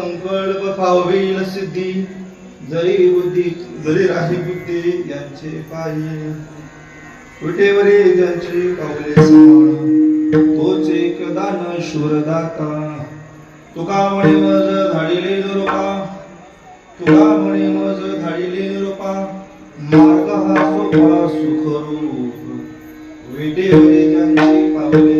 संकल्प पावेल सिद्धी. जरी बुद्धी जरी राही बुद्धी यांचे पायी. विटेवरी ज्यांची पावले तोच एक दान शूरदाता. तुका म्हणे मज धाडिले निरोपा तुका म्हणे मज धाडिले निरोपा मार्ग हा सोपा सुखरूप. विटेवरे ज्यांची पावले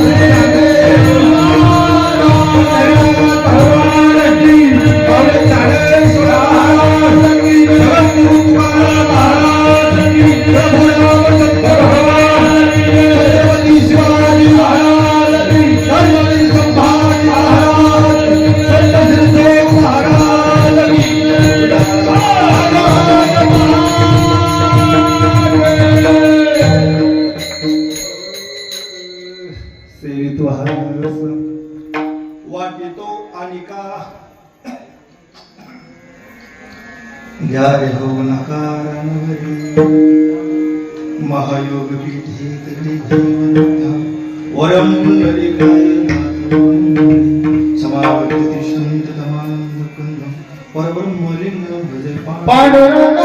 घ्या रे हो नकार महायोग पीठे तिकडे जीवन वरम पुंडरी काय समावती शुंत तमानंद भजे पांडुरंग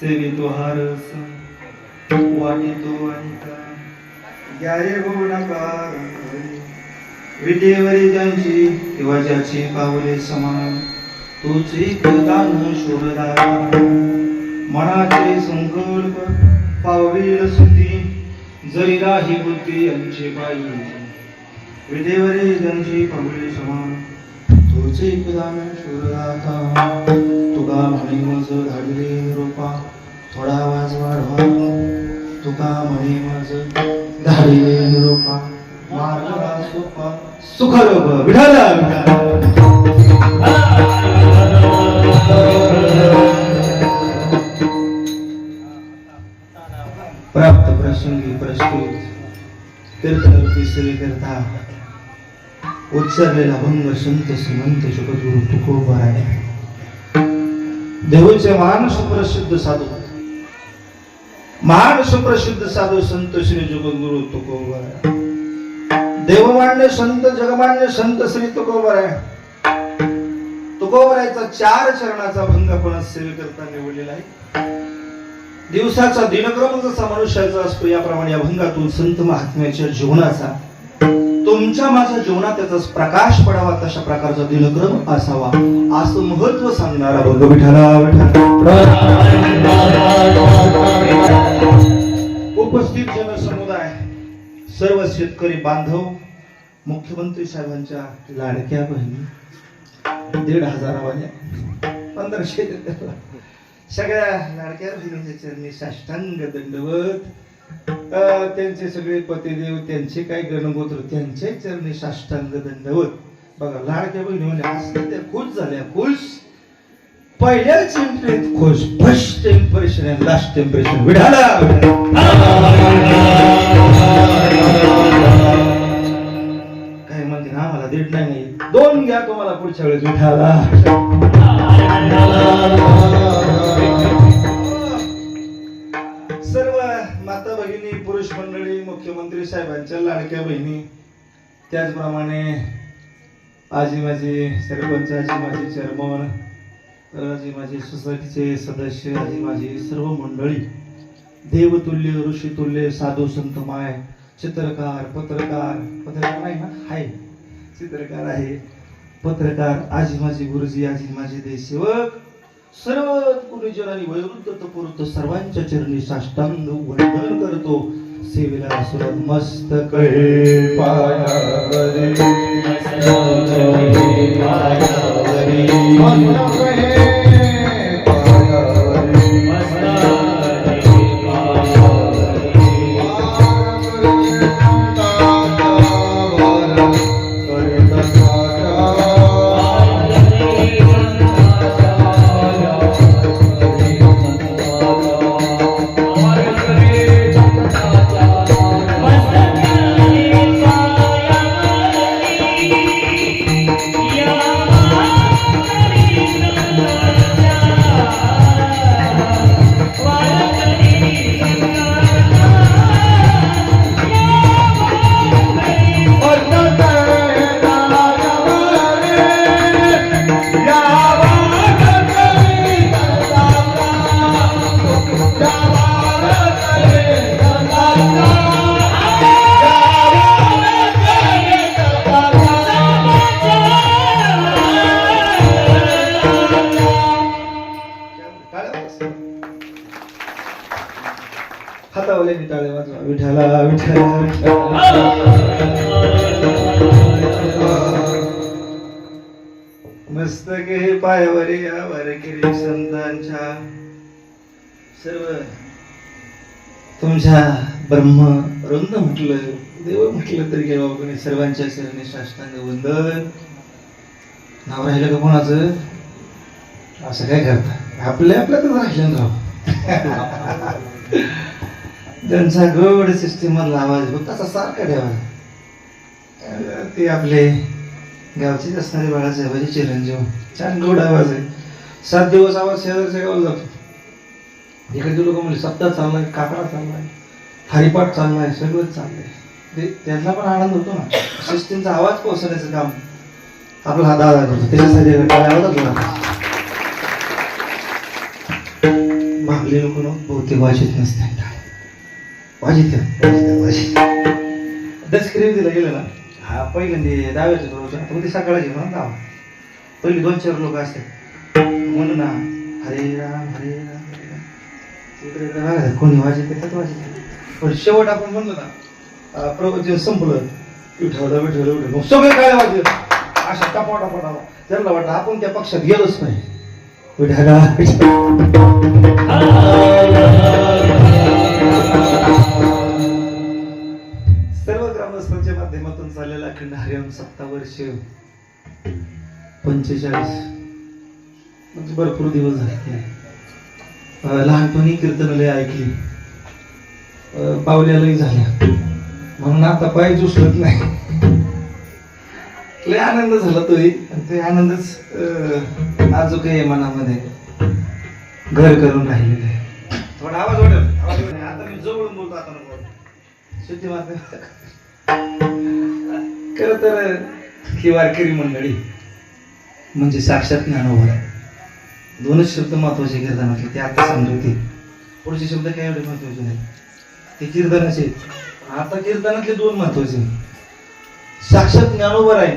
सेवितो हारस वाटितो अनिका ग्यारे हो नकार विटेवरी ज्यांची किंवा ज्याची पावले समान। तुझी एक दान शोधदारा मनाचे संकल्प पावलेल सुद्धी जरी राही बुद्धी यांचे बाई। विटेवरी ज्यांची पावले समान। तोच एक दान तुका म्हणे मज धाडले रूपा। थोडा आवाज वाढवा. तुका म्हणे माझ धाडले रोपा. मार्ग हा सोपा सुखरूप प्राप्त प्रसंगी प्रस्तुत. तीर्थरूपी श्री तीर्था उच्चारलेला भंग संत श्रीमंत जगद्गुरु तुकोबा आहे देऊचे महान सुप्रसिद्ध साधू महान सुप्रसिद्ध साधू संत श्री जगद्गुरु तुकोबर आहे. देवमान्य संत जगमान्य संत श्री तुकोबर आहे. तुकोबरायचा चार चरणाचा भंग आपण सेवे करता निवडलेला आहे. दिवसाचा दिनक्रम जसा मनुष्याचा असतो याप्रमाणे या भंगातून संत महात्म्याच्या जीवनाचा तुमच्या माझ्या जीवनात त्याचा प्रकाश पडावा तशा प्रकारचा दिनक्रम असावा. असं महत्त्व सांगणारा भंग विठाला उपस्थित जनसमुदाय सर्व शेतकरी बांधव मुख्यमंत्री साहेबांच्या लाडक्या बहिणी दीड हजारावाल्या पंधराशे. सगळ्या लाडक्या बहिणीच्या चरणी साष्टांग दंडवत. त्यांचे सगळे पतिदेव त्यांचे काय गणगोत्र त्यांचे चरणी साष्टांग दंडवत. बघा लाडक्या बहिणी म्हणजे त्या खुश झाल्या खुश. पहिल्या इम्प्रेट खुश. First temptation and last temptation विढाला काय म्हणते ना मला दीड नाही नाही. दोन घ्या तुम्हाला पुढच्या वेळेस विठाला. भगिनी पुरुष मंडळी मुख्यमंत्री साहेबांच्या लाडक्या बहिणी त्याचप्रमाणे आजी माझे सरपंच आजी माझे चेअरमन आजी माझे सोसायटीचे सदस्य आजी माझी सर्व मंडळी देवतुल्य ऋषितुल्य साधू संत माय चित्रकार पत्रकार पत्रकार आहे ना? आहे चित्रकार आहे. पत्रकार आजी माझी गुरुजी आजी माझे देशसेवक सर्व गुरुजन आणि वयोवृद्ध तपोवृद्ध सर्वांच्या चरणी साष्टांग वंदन करतो. सेवेला सुरत मस्त कळे पायावरी. हातावले टाळे वाजवा. विठाला विठाला मस्तके पायावर या वारकरी संतांच्या. सर्व तुमच्या ब्रह्म रुंद म्हटलं देव म्हटलं तरी काय बाबा सर्वांच्या चरणी साष्टांग वंदन. नाव राहिलं का कोणाचं? असं काय करता? आपल्या आपल्यातच राहिलं ना राव. त्यांचा गड सिस्टीम आवाज फक्त असा सारखा ठेवा. ते आपले गावचेच असणारे बाळासाहेबाचे चिरंजीव. छान गोड आवाज आहे. सात दिवस आवाज शेजारच्या गावाला जातो. इकडचे लोक म्हणजे सप्ताह चाललाय काकडा चाललाय हरिपाठ चाललाय सगळंच चाललंय. ते त्यांना पण आनंद होतो ना. सिस्टीमचा आवाज पोहोचवण्याचं काम आपला हा दादा करतो. त्याच्यासाठी टाळ्या आवाजच लागतो लोक बहुतेक वाचित नसते वाचित दसकरी दिला गेलं ना? हा पहिल्यांदा दहाव्याचं रोज आता उद्या सकाळची म्हणून गाव पहिली दोन चार लोक असतात. म्हणून ना हरे राम हरे राम हरे राम. इकडे कोणी वाचित येतात वाचित पण शेवट आपण म्हणलो ना प्रवचन संपलं विठवलं विठवलं विठवलं मग सगळे काय वाजत अशा टपा टपा टपा त्यांना वाटतं आपण त्या पक्षात गेलोच नाही. विठाला. सर्व ग्रामस्थांच्या माध्यमातून चाललेला अखंड हरिओम सत्ता वर्ष पंचेचाळीस. म्हणजे भरपूर दिवस झाले लहानपणी कीर्तनालय ऐकली. पावल्यालाही झाल्या. म्हणून आता पाय उचलत नाही. लय आनंद झाला तोही ते आनंदच अं, काही मनामध्ये. घर करून राहिलेलं आहे. थोडा आवाज वाटेल नको खर तर ही वारकरी मंडळी म्हणजे साक्षात ज्ञानोबा. दोनच शब्द महत्त्वाचे कीर्तनातले ते आता समजवते पुढचे शब्द काय एवढे महत्त्वाचे नाही ते कीर्तनाचे आता कीर्तनातले दोन महत्त्वाचे साक्षात ज्ञानोबर आहे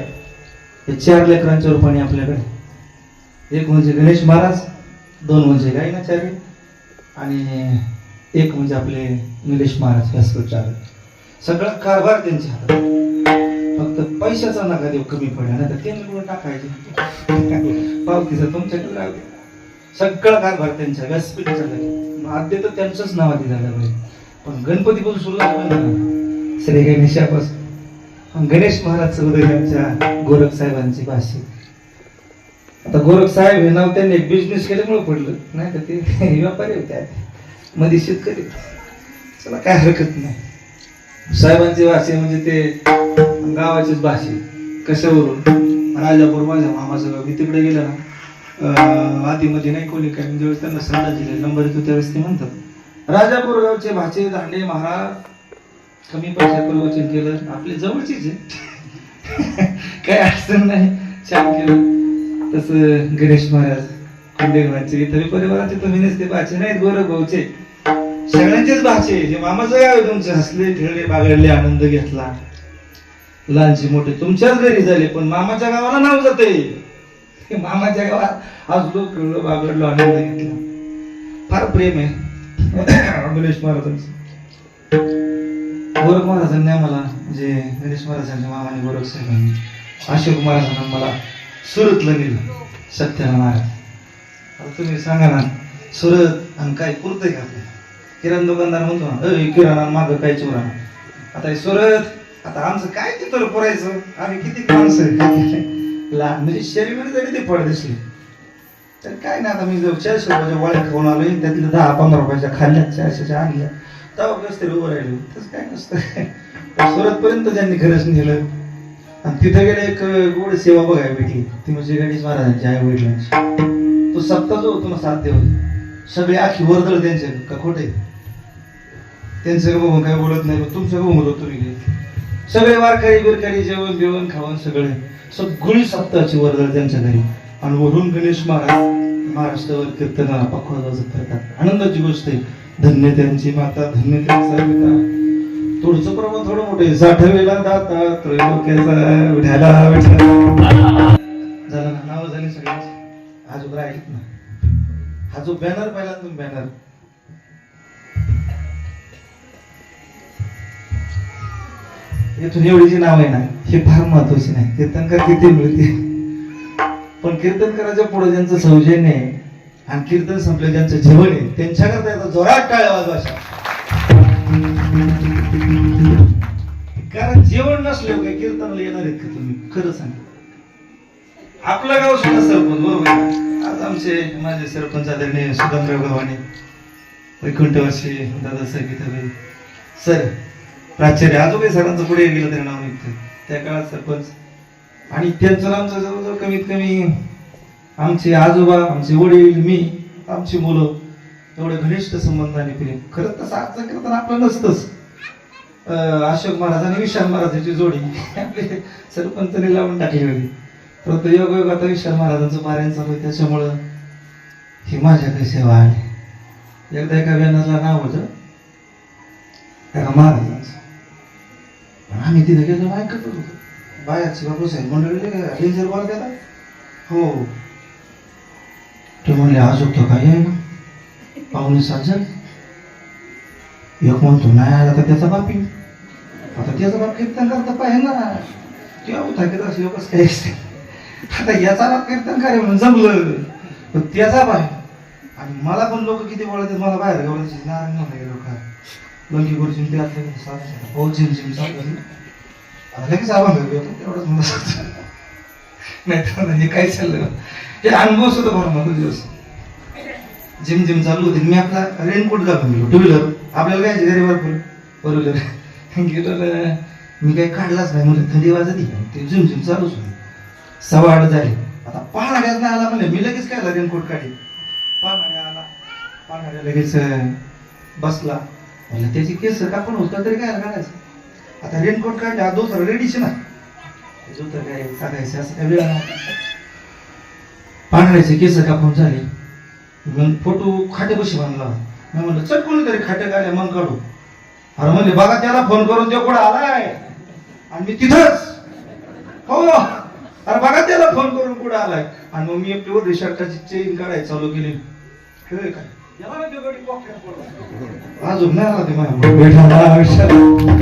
हे चार लेकरांच्या रूपाने आपल्याकडे. एक म्हणजे गणेश महाराज दोन म्हणजे गायनाचार्य आणि एक म्हणजे आपले निलेश महाराज व्यासप्रचारक सगळा कारभार त्यांच्या हातात. फक्त पैशाचा नका देऊ कमी पडला नाही तर त्यांनी कुठं टाकायचे. पावतीचा तुमच्याकडे राहू सगळा कारभार त्यांच्या व्यासपीठाचा आद्य तर त्यांचंच नाव आधी झालं पाहिजे. पण गणपतीपासून सुरू झालं ना श्री गणेशापासून. गणेश महाराज आमच्या गोरख साहेबांची भाषे. आता गोरख साहेब हे नाव त्यांनी एक बिझनेस केल्यामुळे पडलं. नाही तर ते व्यापारी होते. मध्ये शेतकरी. चला काय हरकत नाही. साहेबांची भाषे म्हणजे ते गावाचीच भाषे. कशावरून? राजापूर माझ्या मामाचं गाव मी तिकडे गेलं ना आधीमध्ये नाही कोणी काय ज्यावेळेस त्यांना सल्ला दिले नंबर येतो त्यावेळेस ते म्हणतात. राजापूर गावचे भाचे दांडे महाराज कमी पैशात प्रवचन केलं. आपले जवळचीच आहे काय अडचण नाही. छान केलं. तसं गणेश महाराज. खंडेगरांचे तरी परिवाराचे तुम्ही नसते भाचे नाहीत गोरख भाऊचे. सगळ्यांचेच भाचे जे मामाचं गाव तुमचे हसले खेळले बागडले आनंद घेतला. लहानचे मोठे तुमच्याच घरी झाले पण मामाच्या गावाला नाव जाते. मामाच्या गावात हसलो खेळलो बागडलो आनंद घेतला. फार प्रेम आहे. गणेश महाराजांचं. गोरख महाराजांनी आम्हाला जे गणेश महाराजांच्या मामाने गोरख साहेबांनी अशोक महाराजांना मला सुरतला नेलं. सत्याला महाराज तुम्ही सांगा ना सुरत आणि काय पुरतंय का आपल्याला? किराणा दुकानदार म्हणतो ना "अय, किराणा मागं काय चोरा आता हे सुरत आता आमचं काय तिथं पुरायचं? आम्ही किती माणसं लहान म्हणजे शरीर जरी ते फळ दिसले तर काय नाही आता मी जर चारशे रुपयाच्या वाळ्या खाऊन आलो त्यातल्या दहा पंधरा रुपयाच्या खाल्ल्या चारशेच्या आणल्या तेव्हा कसं तरी उभं राहिलो. तसं काय नसतं. सुरत पर्यंत त्यांनी खरंच नेलं आणि तिथं गेलं एक गोड सेवा बघायला भेटली. ती म्हणजे गणेश महाराजांची आई वडिलांची तो सप्ताह जो होतो साथ सात सगळे आखी वर्दळ त्यांचे का खोटे? त्यांचं बघून काय बोलत नाही तुमचं बघून बोलत तुम्ही सगळे वारकरी बिरकरी जेवण बिवण खावण सगळे. सगळी सप्ताहाची वर्दळ त्यांच्या घरी. आणि वरून गणेश महाराज महाराष्ट्रावर कीर्तनाला पखवाज वाजत करतात आनंदाची गोष्ट आहे. धन्य त्यांची माता धन्य त्यांचा पिता. तुळचं प्रमाण थोडं मोठं आहे. साठवेला दाता त्रैलोक्याचा विठाला विठ्ठल. आजोबा ऐकत ना हा जो बॅनर पाहिला तुम्ही बॅनर इथून एवढी जी नाव आहे ना हे फार महत्वाची नाही. कीर्तनकार किती मिळते पण कीर्तनकाराच्या पुढे ज्यांचं सौजन्य आहे आणि कीर्तन संपलं ज्यांचं जेवण आहे त्यांच्याकरता आता जोरात टाळ्या वाजवा अशा. कारण जेवण नसले काय कीर्तनाला येणार आहेत का तुम्ही? खरं सांगा. आपलं गाव सुद्धा सरपंच बरोबर आज आमचे माझे सरपंच आदरणीय सुधामराव गव्हाणे वैकुंठवासी दादा साहेब सर प्राचार्य आजोबा सरांचं पुढे गेलं तरी नाव निघतं त्या काळात सरपंच. आणि त्यांचं आमचं जवळजवळ कमीत कमी आमचे आजोबा आमचे वडील मी आमची मुलं एवढे घनिष्ठ संबंधाने प्रेम. खरं तसं आजचं तर आपलं नसतंच. अशोक महाराज आणि विशाल महाराजांची जोडी आपले सरपंचाने लावून टाकली होती. परंतु योग योग आता विशाल महाराजांचं पारायण चालू आहे त्याच्यामुळं ही माझ्याकडे सेवा आली एकदा एका व्यानाला नाव होतं एका महाराजांचं. आम्ही तिथे गेलो ऐकत होतो बायाची बापू साहेब मंडळी रेंजर बोला त्याला हो. ते म्हणले आज तो काय आहे ना? पाहुणे सात जण एक म्हणतो नाही आला तर त्याचा बापी आता त्याचा बाप कीर्तन करता पाहिजे ना? तेव्हा होता की तसं लोकच काय आता याचा बाप कीर्तन करे म्हणून जमलं. पण त्याचा बाय आणि मला पण लोक किती बोलायचे मला बाहेर गावची नारायण नाही लोक लंकी गुरुजी ते असले हो जिम जिम चालू झाली. आता लगेच आवाज घरी होता तेवढंच मला सांगतो नाही तर हे म्हणजे काय चाललं? हे अनुभव सुद्धा बरं मला दिवस. जिम जिम चालू होती. मी आपला रेनकोट घालून गेलो. टू व्हीलर आपल्याला काय घरी फुल फोर व्हीलर गेलो मी काही काढलाच नाही म्हणजे थंडी वाजत. ते झिम झिम चालूच होती. सव्वा आठ झाली. आता पाहणाऱ्याच नाही आला म्हणले मी लगेच काय रेनकोट काढी? पाहणाऱ्या आला. पाहणाऱ्या लगेच बसला. म्हणलं त्याची केस कापून होता तरी काय काढायचं आता रेनकोट काढले हा दुसरा रेडीच ना. दुसरं काय काढायचं असं काय वेळ पांढऱ्याचे केस कापून झाले. मग फोटो खाटे बांधला मी म्हणलं चल कोणीतरी खाटे काढले मग काढू. अरे म्हणले बघा त्याला फोन करून तो कुठं आलाय. आणि मी तिथंच. हो. अरे बघा त्याला फोन करून कुठं आलाय. आणि मग मी आपली वर शर्टाची चेन काढायला चालू केली. हे काय. अजून नाही आला ते माझ्या